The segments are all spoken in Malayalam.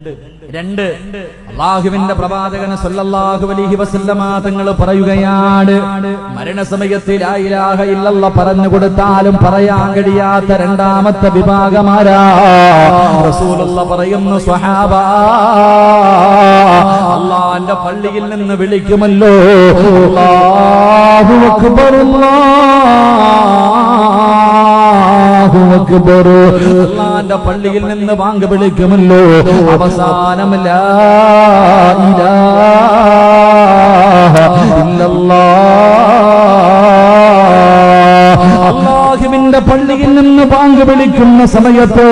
രണ്ട്. അള്ളാഹുവിന്റെ പ്രവാചകന് സല്ലല്ലാഹു അലൈഹി വസല്ലമ തങ്ങൾ പറയുകയാണ് മരണസമയത്ത് ഇലാഹ ഇല്ലല്ല പറഞ്ഞു കൊടുത്താലും പറയാൻ കഴിയാത്ത രണ്ടാമത്തെ വിഭാഗമാരാ. റസൂലുള്ള പറയുന്നു സ്വഹാബ അള്ളാന്റെ പള്ളിയിൽ നിന്ന് വിളിക്കുമല്ലോ. അല്ലാഹു അക്ബർ അക്ബർ അള്ളാന്റെ പള്ളിയിൽ നിന്ന് വാങ്ങ വിളിക്കുമല്ലോ. അവസാനം ലാ ഇലാഹ ഇല്ലല്ലാഹ്. അള്ളാഹുവിന്റെ പള്ളിയിൽ നിന്ന് പാങ്ക് വിളിക്കുന്ന സമയത്ത്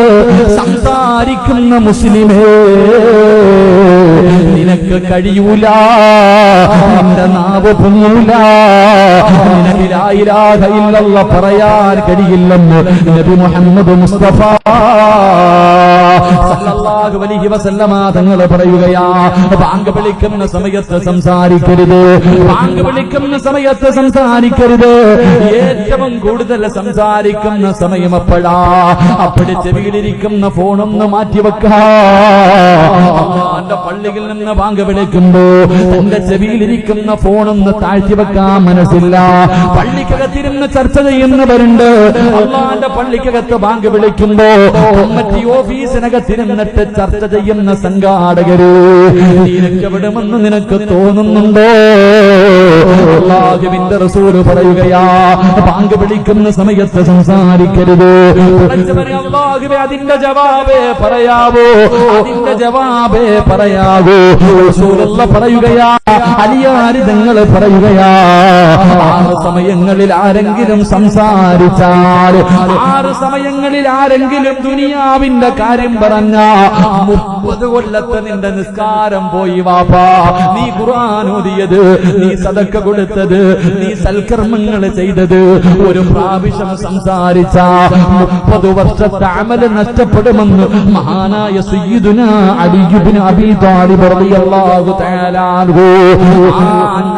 സംസാരിക്കുന്ന മുസ്ലിമേ നിനക്ക് കഴിയൂല നിന്റെ നാവ് പൊങ്ങൂല നിനക്ക് ലാ ഇലാഹ ഇല്ലല്ല പറയാൻ കഴിയില്ലെന്ന് നബി മുഹമ്മദ് മുസ്തഫ സല്ലല്ലാഹു അലൈഹി വസല്ലമ തങ്ങൾ പറയുകയാ ബാങ്ക് വിളിക്കുന്ന സമയത്ത് സംസാരിക്കരുത്. ബാങ്ക് വിളിക്കുന്ന സമയത്ത് സംസാരിക്കരുത്. ഏറ്റവും കൂടുതൽ സംസാരിക്കുന്ന സമയം അപ്പോഴാ. അപ്പടി ചെവിയിലിരിക്കുന്ന ഫോണൊന്ന് മാറ്റിവെക്കാ. അള്ളാന്റെ പള്ളിയിൽ നിന്ന് ബാങ്ക് വിളിക്കുമ്പോ തന്റെ ചെവിയിലിരിക്കുന്ന ഫോണൊന്ന് താഴ്ത്തി വെക്കാൻ മനസ്സില്ല. പള്ളിക്കകത്തിരുന്ന് ചർച്ച ചെയ്യുന്നവരുണ്ട്. അള്ളാന്റെ പള്ളിക്കകത്ത് ബാങ്ക് വിളിക്കുമ്പോ കമ്മിറ്റി ഓഫീസിനകത്തിരുന്നിട്ട് ചർച്ച ചെയ്യുന്ന സംഘാടകര് നീ രക്ഷപ്പെടുമെന്ന് നിനക്ക് തോന്നുന്നുണ്ടോ? റസൂൽ പറയുകയാ ബാങ്ക് വിളിക്കുന്ന സമയത്ത് സംസാരിക്കരുത്. അതിന്റെ ജവാബേ പറയാവോ. അതിന്റെ ജവാബേ പറയാവോ. റസൂലുള്ള പറയുകയാ. ആറ് സമയങ്ങളിൽ ആരെങ്കിലും സംസാരിച്ചാൽ ആറ് സമയങ്ങളിൽ ആരെങ്കിലും ദുനിയാവിന്റെ കാര്യം പറഞ്ഞ മുപ്പത് കൊല്ലത്തെ നിന്റെ നിസ്കാരം പോയി വാപ്പാ നീ ഖുർആൻ നീ സതക്ക കൊടുത്തത് നീ സൽക്കർമ്മങ്ങൾ ചെയ്തത്. ഒരു പ്രാവശ്യം സംസാരിച്ച മുപ്പത് വർഷത്തെ അമൽ നഷ്ടപ്പെടുമെന്ന് മഹാനായ സയ്യിദുന അലിയുബിൻ അബി താലിബ് റളിയല്ലാഹു തആല അൻഹു.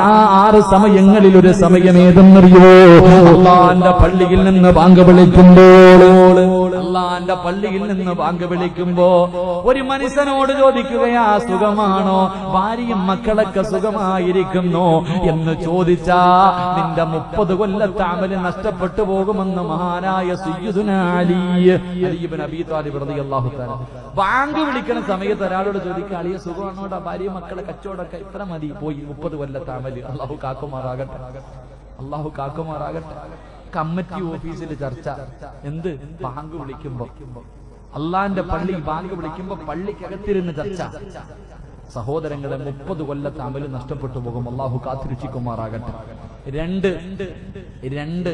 ആ- ആറ് സമയങ്ങളിൽ ഒരു സമയം ഏതെന്നറിയോ അള്ളാന്റെ പള്ളിയിൽ നിന്ന് ബാങ്ക് വിളിക്കുമ്പോൾ അള്ളാന്റെ പള്ളിയിൽ നിന്ന് ബാങ്ക് വിളിക്കുമ്പോ ഒരു മനുഷ്യനോട് ചോദിക്കുകയാ സുഖമാണോ? ഭാര്യയും മക്കളൊക്കെ സുഖമായിരിക്കുന്നു? എന്ന് ചോദിച്ചാ നിന്റെ മുപ്പത് കൊല്ലത്തെ അമൽ നഷ്ടപ്പെട്ടു പോകുമെന്ന് മഹാനായ ബാങ്ക് വിളിക്കുന്ന സമയത്ത് ഒരാളോട് ചോദിക്കുക അളിയ സുഖമാണോടാ? ഭാര്യ മക്കളെ കച്ചവടമൊക്കെ ഇത്ര മതി. പോയി മുപ്പത് കൊല്ലത്തെ അമൽ അള്ളാഹു കാക്കുമാറാകട്ടെ. അള്ളാഹു കാക്കുമാറാകട്ടെ. കമ്മിറ്റി ഓഫീസിൽ ചർച്ച. എന്ത്? ബാങ്ക് വിളിക്കുമ്പോ. അള്ളാന്റെ പള്ളി ബാങ്ക് വിളിക്കുമ്പോ പള്ളിക്കകത്തിരുന്ന് ചർച്ച. സഹോദരങ്ങളെ മുപ്പത് കൊല്ലത്തെ അമൽ നഷ്ടപ്പെട്ടു പോകും. അള്ളാഹു കാത്തിരുച്ചിക്കുമാറാകട്ടെ രണ്ട് രണ്ട്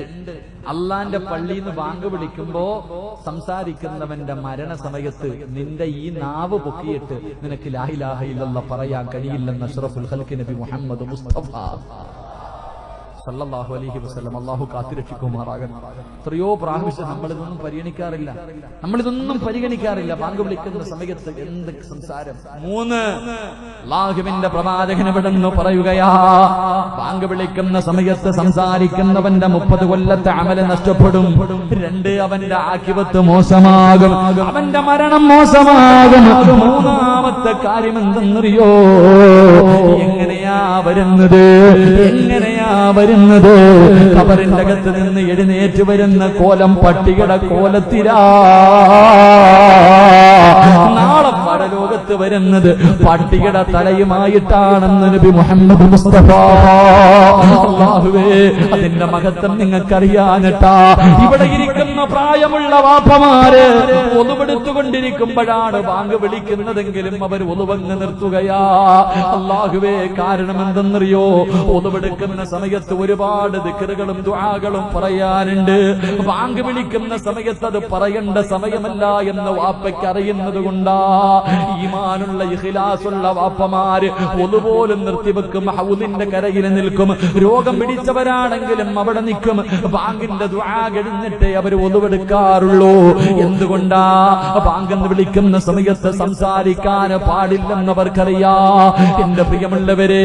അള്ളാന്റെ പള്ളിയിൽ നിന്ന് ബാങ്ക് വിളിക്കുമ്പോ സംസാരിക്കുന്നവന്റെ മരണസമയത്ത് നിന്റെ ഈ നാവ് പൊക്കിയിട്ട് നിനക്ക് ലാഹിലാഹ ഇല്ലല്ല പറയാൻ കഴിയില്ലെന്ന് അഷ്റഫുൽ ഹൽക്കി നബി മുഹമ്മദ് മുസ്തഫ. സല്ലല്ലാഹു അലഹി വസ്ലം അള്ളാഹു കാത്തിരക്ഷിക്കുമാറാകണം എത്രയോ പ്രാവശ്യം നമ്മളിതൊന്നും പരിഗണിക്കാറില്ല. നമ്മളിതൊന്നും പരിഗണിക്കാറില്ല. ബാങ്ക് വിളിക്കുന്ന സമയത്ത് എന്ത് സംസാരം? മൂന്ന്. അള്ളാഹുവിന്റെ പ്രവാചകൻ എവിടെന്ന് പറയുകയാ ബാങ്ക് വിളിക്കുന്ന സമയത്ത് സംസാരിക്കുന്നവന്റെ മുപ്പത് കൊല്ലത്തെ അമല നഷ്ടപ്പെടും. രണ്ട് അവന്റെ ആക്കിവത്ത് മോശമാകും. അവന്റെ മരണം മോശമാകും. മൂന്നാമത്തെ കാര്യം എന്തെന്നറിയോ? എങ്ങനെയാ വരുന്നത്? എങ്ങനെയാ വരുന്നത്. കബറിന്റെ അകത്ത് നിന്ന് എഴുന്നേറ്റ് വരുന്ന കോലം പട്ടികട കോലത്തിരാ. നാളെ പരലോകത്ത് വരുന്നത് പട്ടികയുടെ തലയുമായിട്ടാണെന്ന് നബി മുഹമ്മദ് മുസ്തഫ. അല്ലാഹുവേ അതിന്റെ മഹത്വം നിങ്ങൾക്കറിയാനിട്ടാ ഇവിടെ ഇരിക്കുന്ന പ്രായമുള്ള വാപ്പമാര് ഒതുവെടുത്തുകൊണ്ടിരിക്കുമ്പോഴാണ് ബാങ്ക് വിളിക്കുന്നതെങ്കിലും അവർ ഒതുവങ്ങ് നിർത്തുകയാ. അള്ളാഹുവേ കാരണം എന്തെന്നറിയോ ഒതുവെടുക്കുന്ന സമയത്ത് ഒരുപാട് ദിക്കറുകളും ദുആകളും പറയാനുണ്ട്. ബാങ്ക് വിളിക്കുന്ന സമയത്ത് അത് പറയേണ്ട സമയമല്ല എന്ന് വാപ്പയ്ക്ക് അറിയുന്നത് കൊണ്ടാ. ഈമാനുള്ള ഇഖ്ലാസുള്ള വാപ്പമാര് ഒതുപോലും നിർത്തിവെക്കും. ഹൗദിന്റെ കരയിൽ നിൽക്കും. രോഗം പിടിച്ചവരാണെങ്കിലും അവിടെ നിൽക്കും. ബാങ്കിന്റെ ദുആ കഴിഞ്ഞിട്ടേ അവർ ഒതുവെടുക്കാറുള്ളൂ എന്തുകൊണ്ടാ? ബാങ്ക് എന്ന് വിളിക്കുന്ന സമയത്ത് സംസാരിക്കാൻ പാടില്ലെന്ന് അവർക്കറിയാ എന്റെ പ്രിയമുള്ളവരെ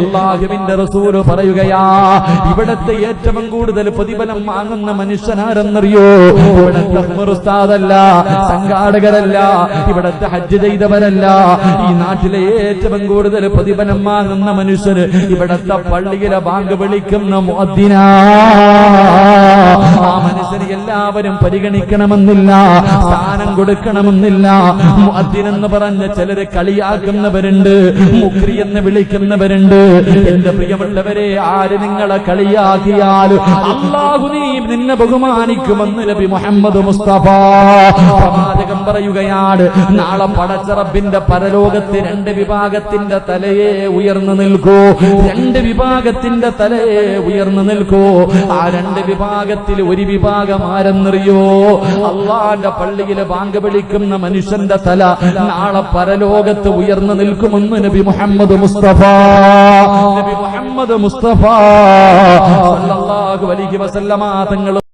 അള്ളാഹുവിന്റെ റസൂൽ പറയുകയാ ഇവിടത്തെ ഏറ്റവും കൂടുതൽ പ്രതിഫലം വാങ്ങുന്ന മനുഷ്യനാരെന്നറിയോ? ഇവിടത്തെ ഉസ്താദല്ല സംഘാടകരല്ല ഇവിടത്തെ ഹജ്ജ് ചെയ്തവരല്ല ഈ നാട്ടിലെ ഏറ്റവും കൂടുതൽ പ്രതിഫലം വാങ്ങുന്ന മനുഷ്യര് ഇവിടത്തെ പള്ളിയിലെ ബാങ്ക് വിളിക്കുന്ന മുഅദ്ദിനാ. മനുഷ്യന് എല്ലാവരും പരിഗണിക്കണമെന്നില്ല സ്ഥാനം കൊടുക്കണമെന്നില്ല. എന്ന് പറഞ്ഞ ചിലര് കളിയാക്കുന്നവരുണ്ട് മുക്രി എന്ന് വിളിക്കുന്നവരുണ്ട്. എന്റെ പ്രിയമുള്ളവരെ ആര് നിങ്ങളെ കളിയാക്കിയാലും അള്ളാഹു നീ നിന്നെ ബഹുമാനിക്കുമെന്ന് നബി മുഹമ്മദ് മുസ്തഫ പ്രവാചകം പറയുകയാണ്. നാളെ പടച്ചറബിന്റെ പരലോകത്ത് രണ്ട് വിഭാഗത്തിന്റെ തലയെ ഉയർന്നു നിൽക്കൂ. രണ്ട് വിഭാഗത്തിന്റെ തലയെ ഉയർന്നു നിൽക്കൂ. ആ രണ്ട് വിഭാഗത്തിൽ ഒരു വിഭാഗം ആരെന്നറിയോ അള്ളാന്റെ പള്ളിയിലെ ബാങ്ക് വിളിക്കുന്ന മനുഷ്യന്റെ തല നാളെ പരലോകത്ത് ഉയർന്നു നിൽക്കുമെന്ന് നബി മുഹമ്മദ് മുസ്തഫ. നബി മുഹമ്മദ് മുസ്തഫ. അലൈഹി വസല്ലമ തങ്ങൾ